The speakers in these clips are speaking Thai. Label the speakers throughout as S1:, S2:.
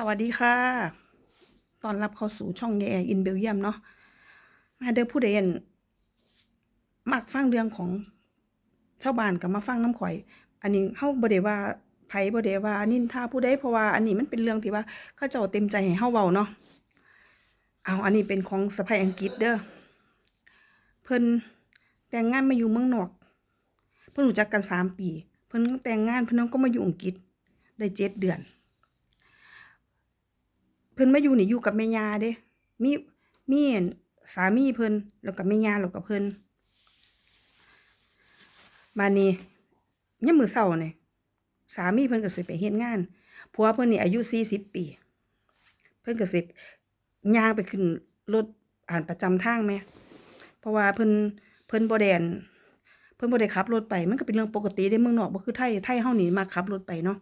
S1: สวัสดีค่ะ ตอนรับเข้าสู่ช่องแย่อินเบลเยียมเนาะ มาเด้อผู้ใดอั่นมักฟังเรื่องของชาวบ้านกับมาฟังน้ำข่อย อันนี้เฮาบ่ได้ว่าไผบ่ได้ว่านินทาผู้ใดเพราะว่าอันนี้มันเป็นเรื่องที่ว่าเขาเจ้าเต็มใจให้เฮาเว้าเนาะ เอาอันนี้เป็นของสะใภ้อังกฤษเด้อ เพิ่นแต่งงานมาอยู่เมืองนอก เพิ่นรู้จักกันสามปี เพิ่นแต่งงานเพิ่นก็มาอยู่อังกฤษได้เจ็ดเดือน เพิ่นมาอยู่นี่อยู่กับแม่ยาเด้มีมีสามีเพิ่นแล้วก็แม่ยาแล้วก็เพิ่นบัดนี้ยามมื้อเช้านี่สามีเพิ่นก็สิไปเฮ็ดงานผัวเพิ่นนี่อายุ40ปี เพิ่นก็สิย่างไปขึ้นรถอ่านประจำทางแหมเพราะว่าเพิ่นเพิ่นบ่ได้อั่นเพิ่นบ่ได้ขับรถไป มันก็เป็นเรื่องปกติเด้เมืองนอกบ่คือไทยไทยเฮานี่มักขับรถไปเนาะ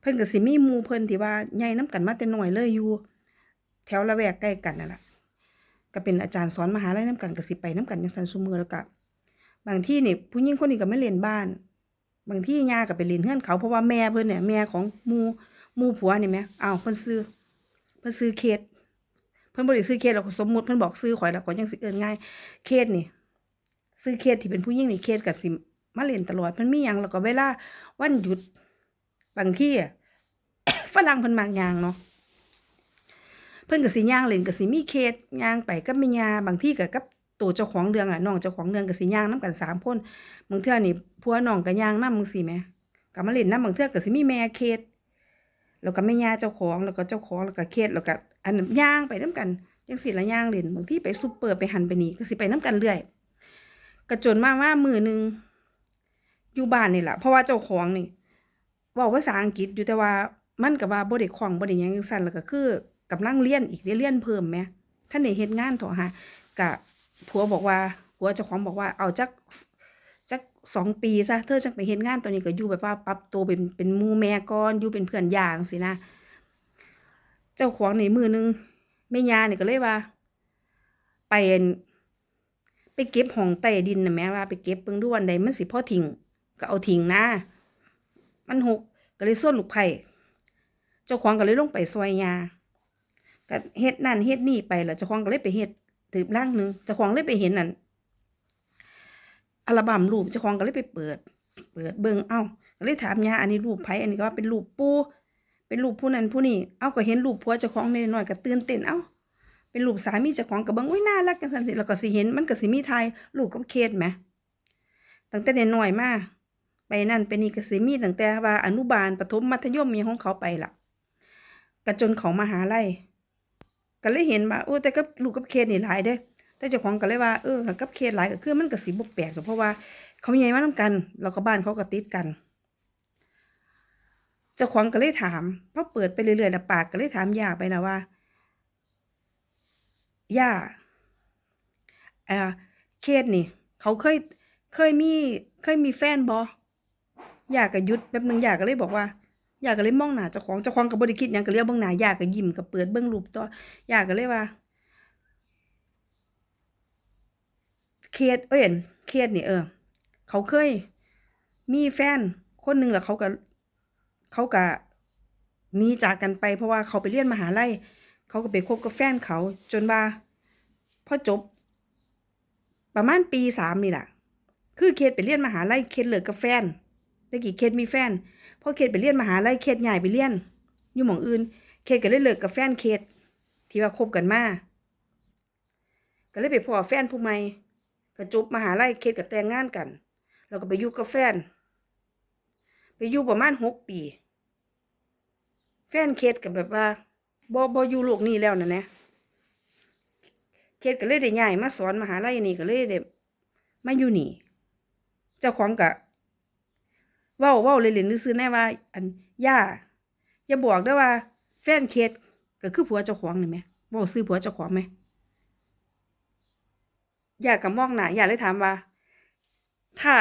S1: เพิ่นก็สิมีหมู่เพิ่นที่ว่าใหญ่นํกันมาแต่น้อยเลยอยู่ แถวละแวกใกล้กันนั่นแหละก็เป็นอาจารย์สอนมหาลัยนํกันก็สิไปนํกันจังซั่นซุมือแล้วก็บางที่นี่ผู้หญิงคนนี้ก็มาเล่นบ้าน บางที่ย่าก็ไปเล่นเฮือนเขาเพราะว่าแม่เพิ่นเนี่ยแม่ของหมู่หมู่ผัวนี่แหมอ้าวเพิ่นซื้อเพิ่นซื้อเคสเพิ่นบ่ได้ซื้อเคสหรอกสมมุติเพิ่นบอกซื้อข่อยแล้วข่อยยังสิเอิ้นง่ายเคสนี่ซื้อเคสที่เป็นผู้หญิงนี่เคสก็สิมาเล่นตลอดเพิ่นมีหยังแล้วก็เวลาวันหยุด บางที่อะฝรั่งเพิ่นมักย่างเนาะเพิ่นก็สิย่างเล่นก็สิมีเคสย่างไปกับแม่ยาบางที่ก็กับตัวเจ้าของเรื่องอะน้องเจ้าของเรื่องก็สิย่างนํกันสามคนบางเทื่อนี่ผัวน้องก็ย่างนำจังซี่แหมก็มาเล่นนำบางเทื่อก็สิมีแม่เคสแล้วก็แม่ยาเจ้าของแล้วก็เจ้าของแล้วก็เคสแล้วก็อันนั้นย่างไปนํกันจังซี่ละย่างเล่นบางที่ไปซุปเปอร์ไปหันไปนี่ก็สิไปนํกันเรื่อยก็จนมาว่ามือหนึงอยู่บ้านนี่แหละเพราะว่าเจ้าของนี่ ว้าภาษาอังกฤษอยู่แต่ว่ามันก็ว่าบ่ได้คล่องบ่ได้หยังจังซั่นแล้วก็คือกำลังเรียนอีกได้เรียนเพิ่มแหมคันได้เฮ็ดงานเถาะหาก็ผัวบอกว่าผัวเจ้าของบอกว่าเอาจักจักสองปีซะเธอจังไปเฮ็ดงานตอนนี้ก็อยู่แบบว่าปรับตัวเป็นเป็นหมู่แม่ก่อนอยู่เป็นเพื่อนย่างซี้นะเจ้าของนี่มือหนึงแม่ยานี่ก็เลยว่าไปไปเก็บห้องใต้ดินน่ะแหมว่าไปเก็บเบิ่งดูวันใดมันสิพอทิ้งก็เอาทิ้งนะ มันหกก็เลยส่วนลูกไผ่เจ้าของก็เลยลงไปซอยยาก็เฮ็ดนั่นเฮ็ดนี่ไปแล้วเจ้าของก็เลยไปเฮ็ดถือร่างหนึ่งเจ้าของเลยไปเห็นนั่นอัลบั้มรูปเจ้าของก็เลยไปเปิด เปิดเบิ่งเอ้าก็เลยถามยาอันนี้รูปไผ่อันนี้ก็ว่าเป็นรูปปูเป็นรูปผู้นั้นผู้นี้เอ้าก็เห็นรูปผัวเจ้าของน้อยก็ตื่นเต้นเอ้าเป็นรูปสามีเจ้าของก็เบิ่งอุ้ยน่ารักจังซั่นสิแล้วก็สิเห็นมันก็สิมีถ่ายรูปกับเคสแหมตั้งแต่น้อยมา ไปนั่นไปนี่ก็สิมีตั้งแต่ว่าอนุบาลประถมมัธยมมีของเขาไปละก็จนเขามหาลัยก็เลยเห็นว่าโอ้แต่กับลูกกับเคสนี่หลายเด้แต่เจ้าของก็เลยว่าเออกับเคสหลายก็คือมันก็สิบ่แปลกเพราะว่าเขาใหญ่มานํกันแล้วก็บ้านเขาก็ติดกัน เจ้าของก็เลยถามพอเปิดไปเรื่อยๆแล้วปากก็เลยถามย่าไปนะว่าย่าอ่าเคสนี่ เขาเคยเคยมีเคยมีแฟนบอ ยากก็หยุดแป๊บหนึงอยากก็เลยบอกว่าอยากก็เลยมองหน้าเจ้าของเจ้าของก็บ่ได้คิดยังก็เลี้ยวเบิ่งหน้าอยากก็ยิ้มก็เปิดเบิ่งรูปต่ออยากก็เลยว่า เคสเอ้ยอั่นเคสนี่เออ เขาเคย มีแฟนคนหนึ่งแหล้วเขาก็เขาก็หนีจากกันไป เพราะว่าเขาไปเรียนมหาลัยเขาก็ไปคบกับแฟนเขา จนว่าพอจบ ประมาณปีสามนี่แหละคือเคสไปเรียนมหาลัยเคสเลิกกับแฟน แต่กี้เคสมีแฟนพอเคสไปเรียนมหาลัยเคสย้ายไปเรียนอยู่หมองอื่น เคสก็เลยเลิกกับแฟนเคสที่ว่าคบกันมาก็เลยไปพ้อแฟนผู้ใหม่ก็จบมหาลัยเคสก็แต่งงานกันแล้วก็ไปอยู่กับแฟน ไปอยู่ประมาณหกปี แฟนเคสก็แบบว่าบ่บ่อยู่โลกนี้แล้วนั่นแหละเคสก็เลยได้ย้ายมาสอนมหาลัยนี่ก็เลยได้มาอยู่นี่ เจ้าของก็ เว้าเว้าเล่นๆซื่อแน่ว่า อันย่าอย่าบอกเด้ว่า แฟนเคสก็คือผัวเจ้าของนี่แหมเว้าซื่อผัวเจ้าของไหมย่าก็มองหน้าย่าเลยถามว่า ถ้า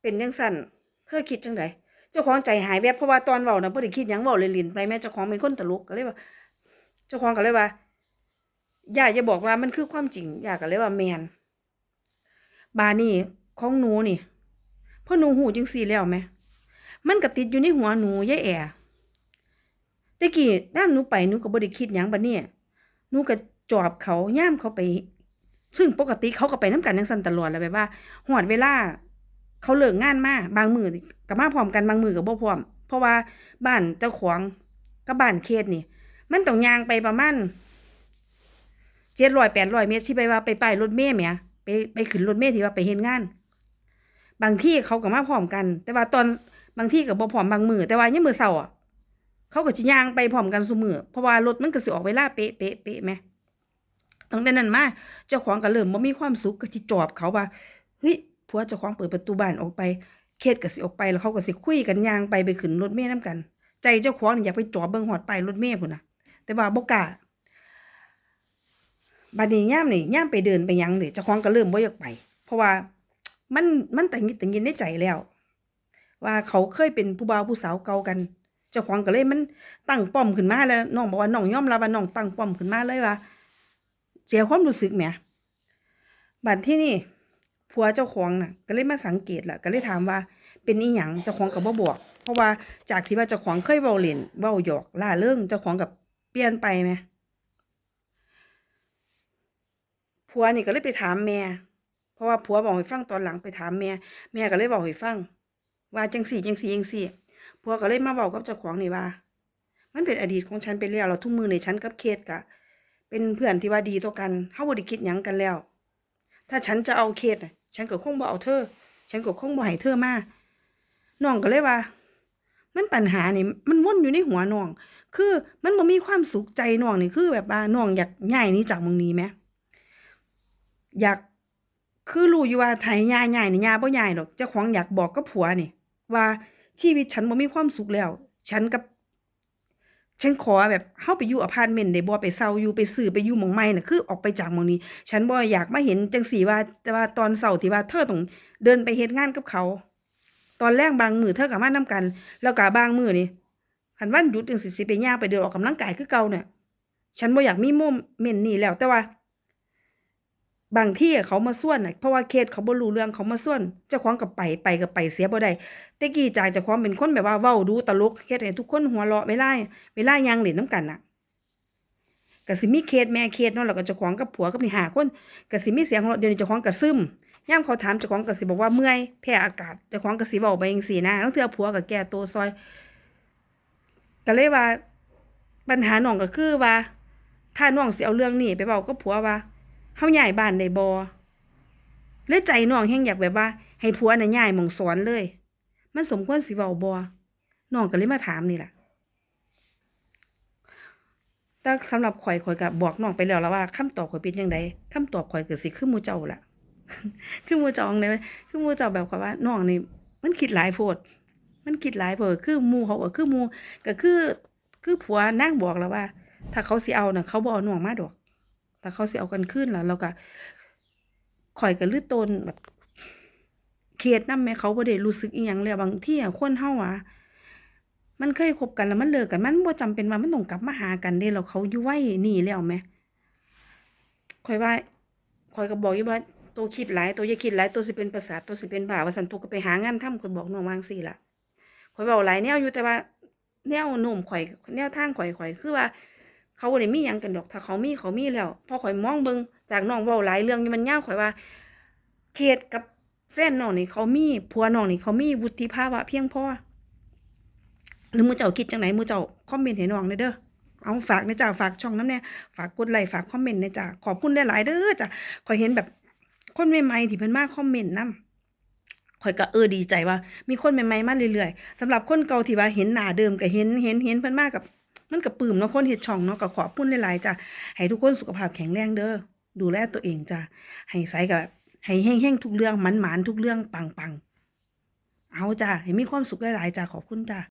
S1: เป็นจังซั่นเธอคิดจังไดเจ้าของใจหายแวบเพราะว่าตอนเว้าน่ะบ่ได้คิดหยังเว้าเล่นไปแม่เจ้าของเป็นคนตลกก็เลยว่า เจ้าของก็เลยว่าย่าอย่าบอกว่ามันคือความจริงย่าก็เลยว่าแมนบานี้ของหนูนี่พอหนูหูจังซี่แล้วแหม มันก็ติดอยู่ในหัวหนูยายแอตะกี้ยามหนูไปหนูก็บ่ได้คิดหยังบัดนี้หนูก็จอบเขาย่ามเขาไป ซึ่งปกติเขาก็ไปนํกันจังซั่นตลอดแหละแบบว่าฮอดเวลา เขาเลิกงานมาบางมือก็มาพร้อมกันบางมือก็บ่พร้อม เพราะว่าบ้านเจ้าของกับบ้านเขตนี่ มันต้องยางไปประมาณ700 800เมตรสิไปว่าไปป้ายรถเมล์แหมไปไปขึ้นรถเมล์ที่ว่าไปเฮ็ดงาน บางที่เขาก็มาพร้อมกัน แต่ว่าตอน บางที่ก็บ่พร้อมบางมือแต่ว่ายามมื้อเช้าอะเขาก็สิย่างไปพร้อมกันซุมือเพราะว่ารถมันก็สิออกเวลาเป๊ะเป๊ะเป๊ะแหมตั้งแต่นั้นมาเจ้าของก็เริ่มบ่มีความสุขก็สิจอบเขาว่าเฮ้ยผัวเจ้าของเปิดประตูบ้านออกไปเขตก็สิออกไปแล้วเขาก็สิคุยกันย่างไปไปขึ้นรถเมล์นํกัน ใจเจ้าของอยากไปจอบเบิ่งฮอดไปรถเมล์พุ่นนะแต่ว่าบ่กล้าบัดนี้ยามนี่ยามไปเดินไปยังนี่เจ้าของก็เริ่มบ่อยากไป เพราะว่ามันมันแตังหิดตังยินในใจแล้ว ว่าเขาเคยเป็นผู้บ่าวผู้สาวเก่ากัน เจ้าของก็เลยมันตั้งป้อมขึ้นมาแล้วน้องบอกว่าน้องยอมรับว่าน้องตั้งป้อมขึ้นมาเลยว่าเสียความรู้สึกแหมบัดที่นี่ผัวเจ้าของน่ะ ก็เลยมาสังเกตล่ะก็เลยถามว่าเป็นอีหยังเจ้าของก็บ่บอก เพราะว่าจากที่ว่าเจ้าของเคยเว้าเล่นเว้าหยอกล่าเริงเจ้าของกับเปลี่ยนไปแหมผัวนี่ก็เลยไปถามแม่ เพราะว่าผัวบอกให้ฟังตอนหลังไปถามแม่ แม่ก็เลยบอกให้ฟัง ว่าจังสี่จังสี่จังสี่ผัวก็เลยมาบอกกับเจ้าของนี่ว่า มันเป็นอดีตของฉันไปแล้วเราทุกมือในฉันกับเคสกะ เป็นเพื่อนที่ว่าดีต่อกันเฮาบ่ได้คิดหยังกันแล้ว ถ้าฉันจะเอาเคสฉันก็คงบ่เอาเธอ ฉันก็คงบ่ให้เธอมาน้องก็เลยว่า มันปัญหานี่มันวนอยู่ในหัวน้อง คือมันบ่มีความสุขใจน้องนี่คือ แบบว่าน้องอยากย้ายนี้จากเมืองนี้แหมอยากคือรู้อยู่ว่าไทยย้ายย้ายนี่ย้ายบ่ย้ายดอกเจ้าของอยากบอกกับผัวนี่ ว่าชีวิตฉันบ่มีความสุขแล้ว ฉันกับฉันขอแบบเฮาไปอยู่อพาร์ตเมนต์ได้บ่ไปเซาอยู่ไปซื้อไปอยู่หม้องใหม่น่ะคือ ออกไปจากหม้องนี้ ฉันบ่อยากมาเห็นจังซี่ว่าแต่ว่าตอนเช้าที่ว่าเธอต้องเดินไปเฮ็ดงานกับเขา ตอนแรกบางมือเธอก็มานํกัน แล้วก็บางมือนี่คันวันหยุดจังซี่สิไปย่างไปเดินออกกำลังกายคือเก่าเนี่ยฉันบ่อยากมีโมเมนต์นี้แล้วแต่ว่า บางที่เขามาส่วนน่ะเพราะว่าเคสเขาบ่รู้เรื่องเขามาส่วนเจ้าของก็ไปไปก็ไปเสียบ่ได้แต่กี้จากเจ้าของเป็นคนแบบว่าเว้าดูตลกเฮ็ดให้ทุกคนหัวเราะเวลาเวลายางเหล่นนํกันน่ะก็สิมีเคสแม่เคสเนาะแล้วก็เจ้าของกับผัวกับนี่หาคนก็สิมีเสียงหัวเราะเดี๋ยวนี้เจ้าของก็ซึมย่ามเขาถามเจ้าของก็สิบอกว่าเมื่อยแพ้อากาศเจ้าของก็สิเว้าไปจังซี่นะลางเทื่อผัวก็แก้ตัวซอยก็เลยว่าปัญหาน้องก็คือว่าถ้าน้องสิเอาเรื่องนี้ไปเว้ากับผัวว่า เฮาย้ายบ้านได้บ่เลยใจน้องแฮงอยากแบบว่า ให้ผัวน่ะย้ายหม้องสอนเลย มันสมควรสิเว้าบ่น้องก็เลยมาถามนี่ล่ะแต่สำหรับข่อยข่อยก็บอกน้องไปแล้วแล่ะว่าคำตอบข่อยเป็นจังไดคำตอบข่อยก็สิคือหมู่เจ้าล่ะ คือหมู่เจ้าจั่งใดคือหมู่เจ้าแบบข่อยว่าน้องนี่มันคิดหลายโพด มันคิดหลายโพดคือหมู่เขาก็คือหมู่ก็คือ คือผัวนางบอกแล้วว่า ถ้าเขาสิเอาน่ะเขาบ่เอาน้องมาดอก ถ้าเขาสิเอากันคืนแล้วแล้วก็ข่อยก็ลือตนแบบเครียดนแหมเขาบ่ได้รู้สึกอิหยังแล้วบางทีอะคนเฮาอะมันเคยคบกันแล้วมันเลิกกันมันบ่จำเป็นว่ามันต้องกลับมาหากันเดะแล้วเขาอยู่วัยนี้แล้วแมข้อยว่าข้อยก็บอกอยู่ว่าโตคิดหลายโตอย่าคิดหลายโตสิเป็นประสาทโตสิเป็นบ้าว่าซั่นโตก็ไปหางานทำข้อยบอกน้องวางซี้ล่ะข้อยเว้าหลายแนวอยู่แต่ว่าแนวโน้มข่อยแนวทางข่อยข่อยคือว่า เขาบ่ได้มีหยังกันดอก ถ้าเขามีเขามีแล้วพอข่อยมองเบิ่งจากน้องเว้าหลายเรื่องนี่มันยาวข่อยว่าเคสกับแฟนน้องนี่เขามีผัวน้องนี่เขามีวุฒิภาวะเพียงพอหรือมู่เจ้าคิดจังไดหมู่เจ้าคอมเมนต์ให้น้องหน่อยเด้อเอาฝากในจ้ะฝากช่องน้ำแหน่ยฝากกดไลค์ฝากคอมเมนต์ในจ้ะขอบคุณได้หลายเด้อจ้ะข่อยเห็นแบบคนใหม่ๆที่เพิ่นมาคอมเมนต์นำข่อยก็เออดีใจว่า มีคนใหม่ๆมาเรื่อยๆสำหรับคนเก่าที่ว่าเห็นหน้าเดิมก็เห็นเห็นเห็นเพิ่นมากับ มันกับปื้มเนาะคนเฮ็ดช่องเนาะกับขอพุ่นหลายๆจ้ะให้ทุกคนสุขภาพแข็งแรงเด้อดูแลตัวเองจ้ะให้ใส่กับให้แห้งๆทุกเรื่องหมานๆทุกเรื่องปังๆเอาจ้ะให้มีความสุขหลายๆจ้ะขอบคุณจ้ะ